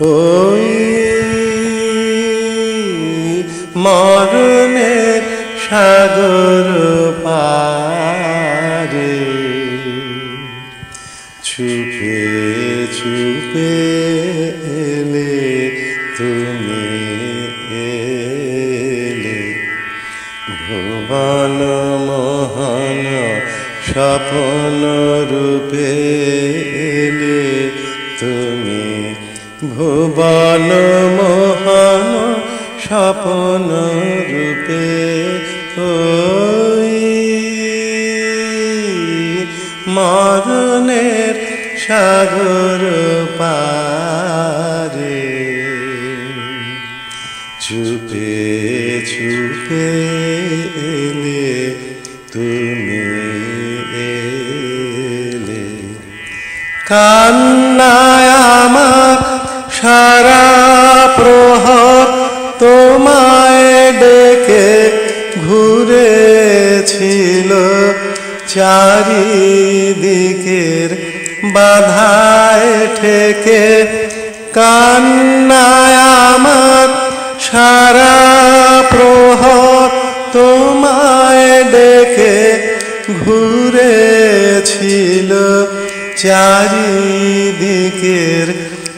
ওই মরণের সাগর পারে চুপে চুপে এলে তুমি এলে। ভুবন মোহন স্বপন রূপে এলে তুমি ভুবন মোহন স্বপন রূপে মরণের সাগর পারে চুপে চুপে এলে তুমি এলে। কান্নায় চারিদিকের বাধায় ঠেকে কান্নায় আমার সারা প্রহর তোমায় ডেকে ঘুরেছিল চারিদিকের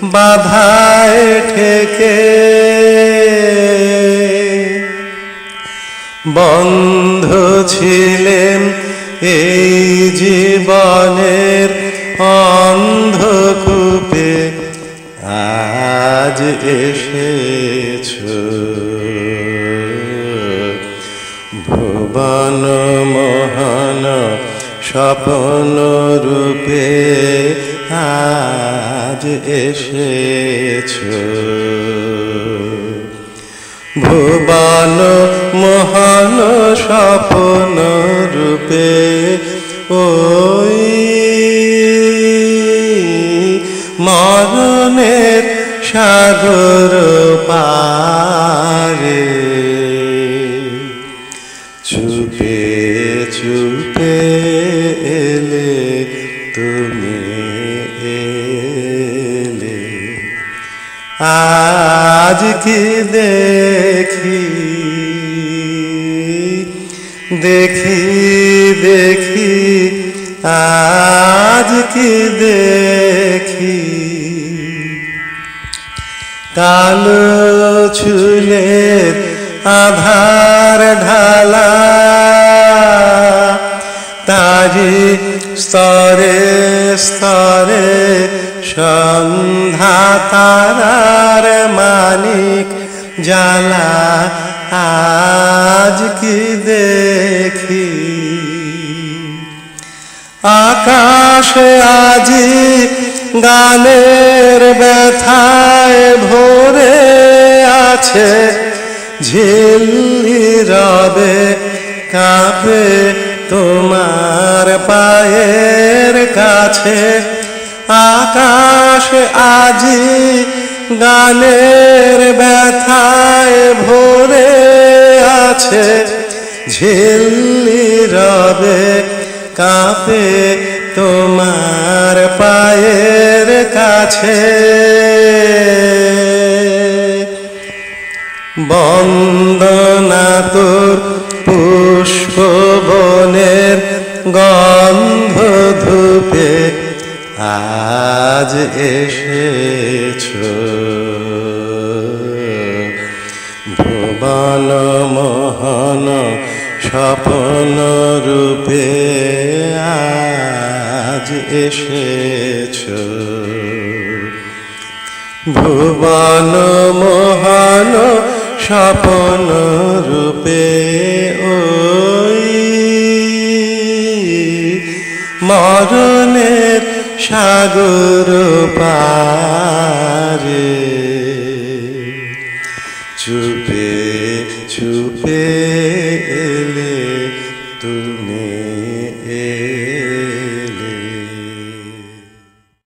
বাধায় ঠেকে। বন্ধ ছিলেন এই জীবনের অন্ধকূপে আজ এসেছ। ভুবন মোহন স্বপন রূপে আজ এসেছ। ভুবন মোহন স্বপন মরণের সাগর পারে। চুপে চুপে এলে তুমি এলে। আজ কি দেখি? দেখি দেখি, আজ কি দেখি? কালো ছুলে আধার ঢালা, তারি স্তরে স্তরে সন্ধ্যা তারার মানিক জ্বালা, আজ কি দেখি? আকাশে আজি গানের ব্যথায় ভরে আছে ঝিল্লি রবে কাঁপে তোমার পায়ের কাছে। আকাশ আজি গানের ব্যথায় ভরে আছে ঝিল্লি রবে কাঁপে তোমার পায়ের কাছে। বন্দনা তোর পুষ্প বনের গন্ধ ধূপে আজ এসেছ। ভুবন মোহন স্বপন রূপে আজ এসেছ। ভুবন মোহন স্বপন রূপে ওই মরণের সাগর পারে। চুপে চুপে